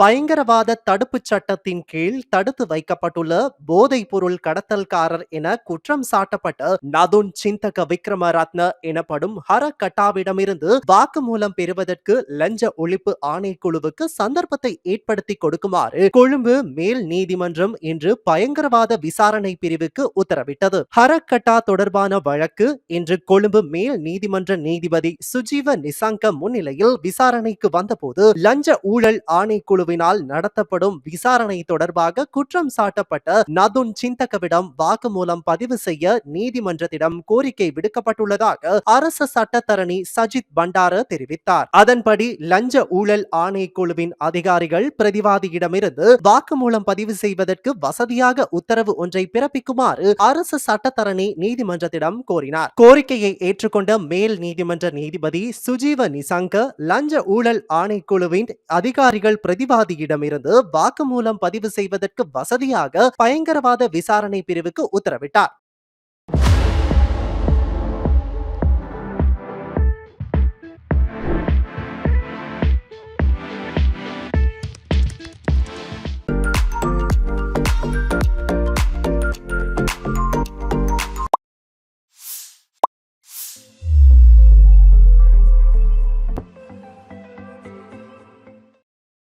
பயங்கரவாத தடுப்புச் சட்டத்தின் கீழ் தடுத்து வைக்கப்பட்டுள்ள போதைப் பொருள் கடத்தல்காரர் என குற்றம் சாட்டப்பட்ட நதுன் சிந்தக விக்ரமரத்ன எனப்படும் ஹர கட்டாவிடமிருந்து வாக்குமூலம் பெறுவதற்கு லஞ்ச ஒழிப்பு ஆணைக்குழுவுக்கு சந்தர்ப்பத்தை ஏற்படுத்தி கொடுக்குமாறு கொழும்பு மேல் நீதிமன்றம் இன்று பயங்கரவாத விசாரணை பிரிவுக்கு உத்தரவிட்டது. ஹரக்கட்டா தொடர்பான வழக்கு இன்று கொழும்பு மேல் நீதிமன்ற நீதிபதி சுஜீவ நிசாங்க முன்னிலையில் விசாரணைக்கு வந்தபோது லஞ்ச ஊழல் ஆணைக்குழு குழுவினால் நடத்தப்படும் விசாரணை தொடர்பாக குற்றம் சாட்டப்பட்ட நதுன் சிந்தகவிடம் வாக்குமூலம் பதிவு செய்ய நீதிமன்றத்திடம் கோரிக்கை விடுக்கப்பட்டுள்ளதாக அரசு சட்டத்தரணி சஜித் பண்டார தெரிவித்தார். அதன்படி லஞ்ச ஊழல் ஆணைக்குழுவின் அதிகாரிகள் பிரதிவாதியிடமிருந்து வாக்குமூலம் பதிவு செய்வதற்கு வசதியாக உத்தரவு ஒன்றை பிறப்பிக்குமாறு அரசு சட்டத்தரணி நீதிமன்றத்திடம் கோரினார். கோரிக்கையை ஏற்றுக்கொண்ட மேல் நீதிமன்ற நீதிபதி சுஜீவ நிசங்க லஞ்ச ஊழல் ஆணைக்குழுவின் அதிகாரிகள் பிரதிவாதியிடமிருந்து வாக்குமூலம் பதிவு செய்வதற்கு வசதியாக பயங்கரவாத விசாரணை பிரிவுக்கு உத்தரவிட்டார்.